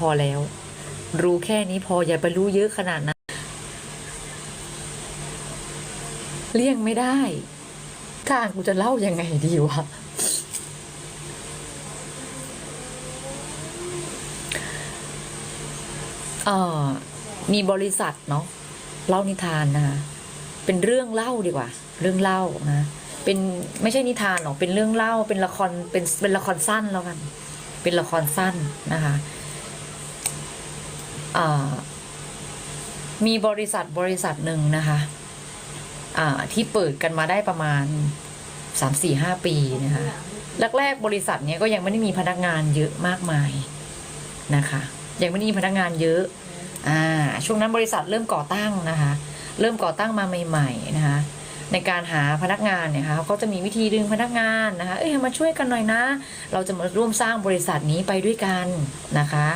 พอแล้ว รู้แค่นี้พออย่าไปรู้เยอะขนาดนั้นเลี่ยงไม่ได้ถ้าอ่านกูจะเล่ายังไงดีวะเออมีบริษัทเนาะเล่านิทานนะคะเป็นเรื่องเล่าดีกว่า เรื่องเล่านะเป็นไม่ใช่นิทานหรอกเป็นเรื่องเล่าเป็นละครเป็นเป็นละครสั้นแล้วกัน เป็นละครสั้นนะคะ มีบริษัทบริษัทหนึ่งนะคะที่เปิดกันมาได้ประมาณสามสี่ห้าปีนะคะแรกๆบริษัทเนี้ยก็ยังไม่ได้มีพนักงานเยอะมากมายนะคะ ยังไม่ได้มีพนักงานเยอะอ่าช่วงนั้นบริษัทเริ่มก่อตั้งนะคะ เริ่มก่อตั้งมาใหม่ๆนะคะ ในการหาพนักงานเนี่ยค่ะเขาจะมีวิธีดึงพนักงานนะคะ เอ้ยมาช่วยกันหน่อยนะ เราจะมาร่วมสร้างบริษัทนี้ไปด้วยกันนะคะ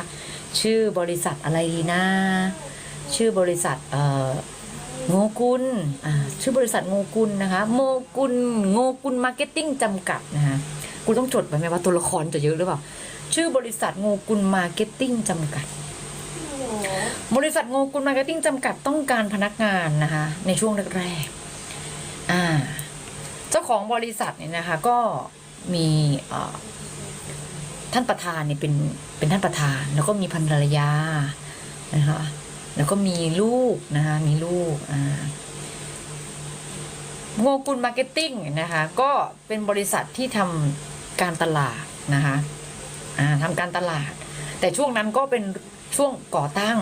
ชื่อบริษัทอะไรดีนะ ชื่อบริษัทเอ่อโงกุลอ่าชื่อบริษัทโงกุลนะคะ โมกุลโงกุลมาร์เก็ตติ้งจำกัดนะคะกูต้องจดไปไหมว่าตัวละครจะเยอะหรือเปล่า ชื่อบริษัทโงกุลมาร์เก็ตติ้งจำกัด บริษัทโงกุลมาร์เก็ตติ้งจำกัดต้องการพนักงานนะคะ ในช่วงแรกๆอ่า เจ้าของบริษัทเนี่ยนะคะ ก็มี ท่านประธานเนี่ยเป็นเป็นท่านประธาน แล้วก็มีภรรยานะคะแล้วก็มีลูกนะคะมีลูกอ่าโงกุลมาร์เก็ตติ้งนะคะก็เป็นบริษัทที่ทำการตลาดนะคะทำการตลาด แต่ช่วงนั้นก็เป็นช่วงก่อตั้ง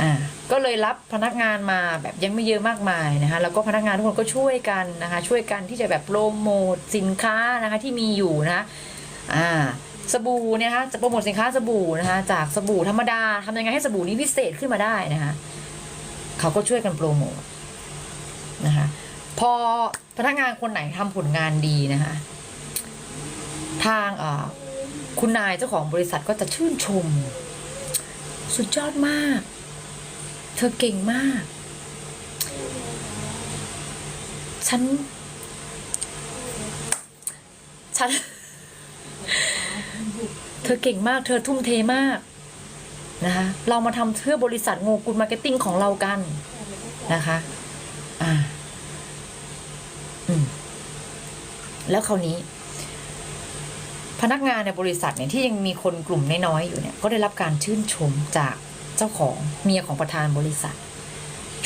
อ่าก็เลยรับพนักงานมาแบบยังไม่เยอะมากมายนะคะแล้วก็พนักงานทุกคนก็ช่วยกันนะคะช่วยกันที่จะแบบโปรโมทสินค้านะคะที่มีอยู่นะ อ่าสบู่เนี่ยคะจะโปรโมทสินค้าสบู่นะคะจากสบู่ธรรมดาทำยังไงให้สบู่นี้พิเศษขึ้นมาได้นะคะเขาก็ช่วยกันโปรโมทนะคะพอพนักงานคนไหนทำผลงานดีนะคะทางเอ่อคุณนายเจ้าของบริษัทก็จะชื่นชม สุดยอดมาก เธอเก่งมาก ฉัน ฉัน เธอเก่งมาก เธอทุ่มเทมากนะคะเรามาทำเพื่อบริษัทโงกุลมาร์เก็ตติ้งของเรากันนะคะอ่าอืมแล้วคราวนี้ พนักงานในบริษัทเนี่ยที่ยังมีคนกลุ่มน้อยๆอยู่เนี่ย ก็ได้รับการชื่นชมจากเจ้าของเมียของประธานบริษัท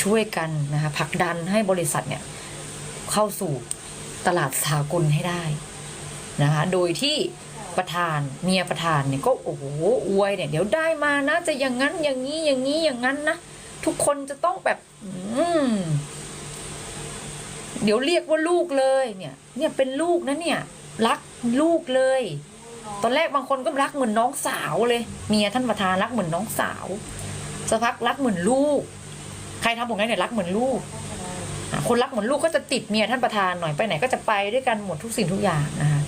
ช่วยกันนะคะผลักดันให้บริษัทเนี่ย เข้าสู่ตลาดสากลให้ได้นะคะโดยที่ ประธานเมียประธานเนี่ยก็โอ้โหอวยเนี่ยเดี๋ยวได้มานะ จะอย่างนั้นอย่างนี้อย่างนี้อย่างนั้นนะทุกคนจะต้องแบบ อืมเดี๋ยวเรียกว่าลูกเลยเนี่ย เนี่ยเป็นลูกนะเนี่ย รักลูกเลย ตอนแรกบางคนก็รักเหมือนน้องสาวเลย เมียท่านประธานรักเหมือนน้องสาวสักพักรักเหมือนลูก ใครทำผลงเนี่ยรักเหมือนลูกคนรักเหมือนลูกก็จะติดเมียท่านประธานหน่อยไปไหนก็จะไปด้วยกันหมดทุกสิ่งทุกอย่างนะคะ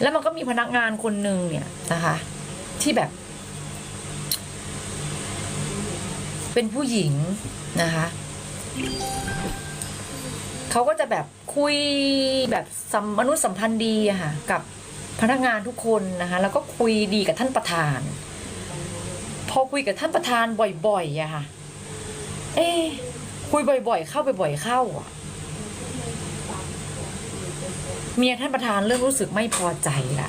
แล้วมันก็มีพนักงานคนหนึ่งเนี่ยนะคะ ที่แบบ เป็นผู้หญิงนะคะเขาก็จะแบบคุยแบบสมนุษยสัมพันธ์ดีอะค่ะ กับพนักงานทุกคนนะคะ แล้วก็คุยดีกับท่านประธาน พอคุยกับท่านประธานบ่อยๆอะค่ะ เอ๊คุยบ่อย ๆ เข้าไปบ่อยเข้าอะ เมียท่านประธานเริ่มรู้สึกไม่พอใจละ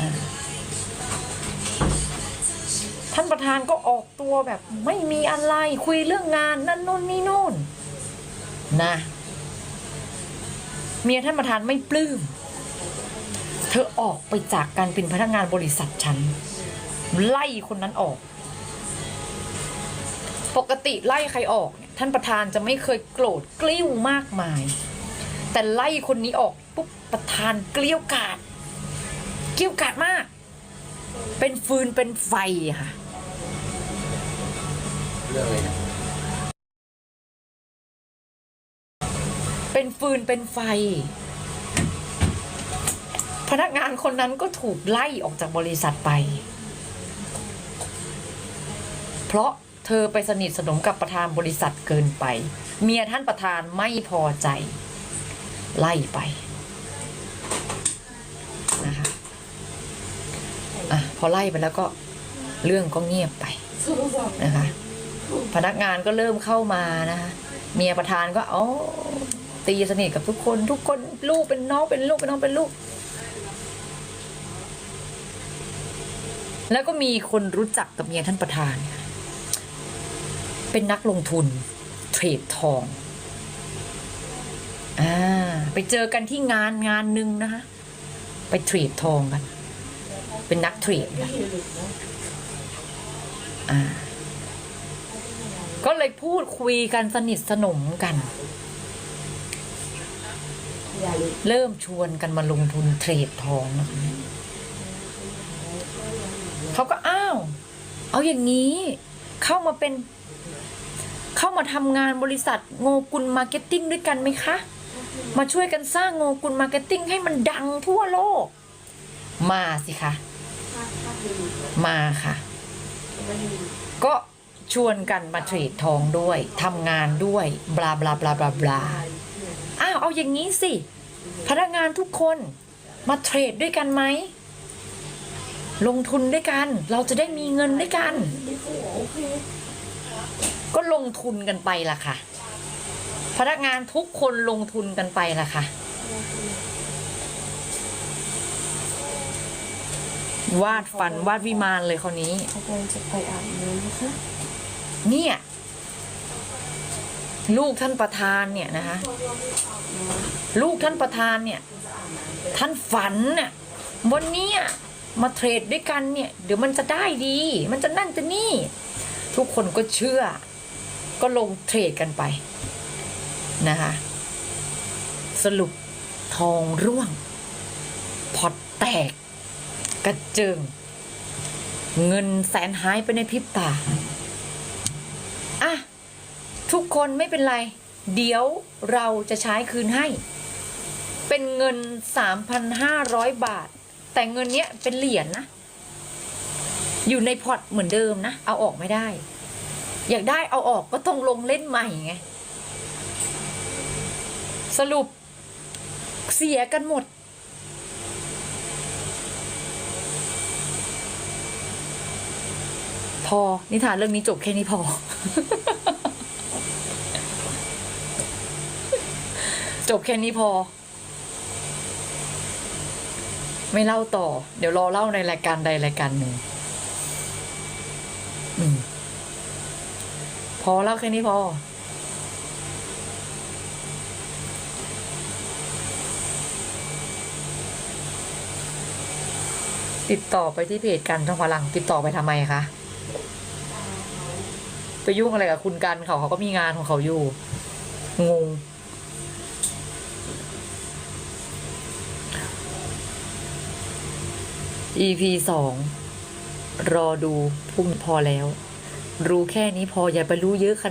อ่าท่านประธานก็ออกตัวแบบไม่มีอะไรคุยเรื่องงานนั่นนู่นนี่นู่นนะเมียท่านประธานไม่ปลื้ม เธอออกไปจากการเป็นพนักงานบริษัทฉัน ไล่คนนั้นออก ปกติไล่ใครออกเนี่ยท่านประธานจะไม่เคยโกรธกลิ้วมากมาย แต่ไล่คนนี้ออกปุ๊บประธานเกลี้ยวกาดเกลี้ยวกาดมาก เป็นฟืนเป็นไฟค่ะเรื่องอะไรนะเป็นฟืนเป็นไฟ พนักงานคนนั้นก็ถูกไล่ออกจากบริษัทไป เพราะ ธอไปสนิทสนมกับประธานบริษัทเกินไป เมียท่านประธานไม่พอใจ ไล่ไปนะคะอะพอไล่ไปแล้วก็เรื่องก็เงียบไปนะคะ พนักงานก็เริ่มเข้ามานะคะเมียประธานก็อ๋อตีสนิทกับทุกคน ทุกคนลูกเป็นน้องเป็นลูกเป็นน้องเป็นลูก แล้วก็มีคนรู้จักกับเมียท่านประธาน เป็นนักลงทุนเทรดทองอ่าไปเจอกันที่งานงานหนึ่งนะคะไปเทรดทองกัน เป็นนักเทรดกันอ่าก็เลยพูดคุยกันสนิทสนมกัน เริ่มชวนกันมาลงทุนเทรดทองนะคะเขาก็อ้าว เอาอย่างนี้เข้ามาเป็น เข้ามาทำงานบริษัทโงกุลมาร์เก็ตติ้งด้วยกันไหมคะ มาช่วยกันสร้างโงกุลมาร์เก็ตติ้งให้มันดังทั่วโลก มาสิคะ มาค่ะ ก็ชวนกันมาเทรดทองด้วยทำงานด้วยบลาบลาบลาบลาบลาอ้าวเอาอย่างนี้สิ พนักงานทุกคนมาเทรดด้วยกันไหมลงทุนด้วยกัน เราจะได้มีเงินด้วยกัน ก็ลงทุนกันไปล่ะค่ะ พนักงานทุกคนลงทุนกันไปล่ะค่ะ วาดฝันวาดวิมานเลยคนนี้เขากำลังจะไปอาบน้ำนะคะเนี่ย ลูกท่านประธานเนี่ยนะคะ ลูกท่านประธานเนี่ย ท่านฝันน่ะวันเนี้ยมาเทรดด้วยกันเนี่ย เดี๋ยวมันจะได้ดี มันจะนั่นจะนี่ ทุกคนก็เชื่อ ก็ลงเทรดกันไปนะคะสรุปทองร่วง พอตแตก กระเจิง เงินแสนหายไปในพริบตา อะ ทุกคนไม่เป็นไร เดี๋ยวเราจะใช้คืนให้ เป็นเงิน 3,500 บาท แต่เงินเนี้ยเป็นเหรียญนะอยู่ในพอร์ตเหมือนเดิมนะ เอาออกไม่ได้ อยากได้เอาออกก็ต้องลงเล่นใหม่ไง สรุปเสียกันหมด พอ นิทานเรื่องนี้จบแค่นี้พอ จบแค่นี้พอ ไม่เล่าต่อ เดี๋ยวรอเล่าในรายการใดรายการหนึ่งอืม พอเล่าแค่นี้พอ ติดต่อไปที่เพจกันทองพลัง ติดต่อไปทำไมคะ ไปยุ่งอะไรกับคุณกันเขาเขาก็มีงานของเขาอยู่ งง EP สองรอดูพรุ่งพอแล้ว รู้แค่นี้พออย่าไปรู้เยอะขนาด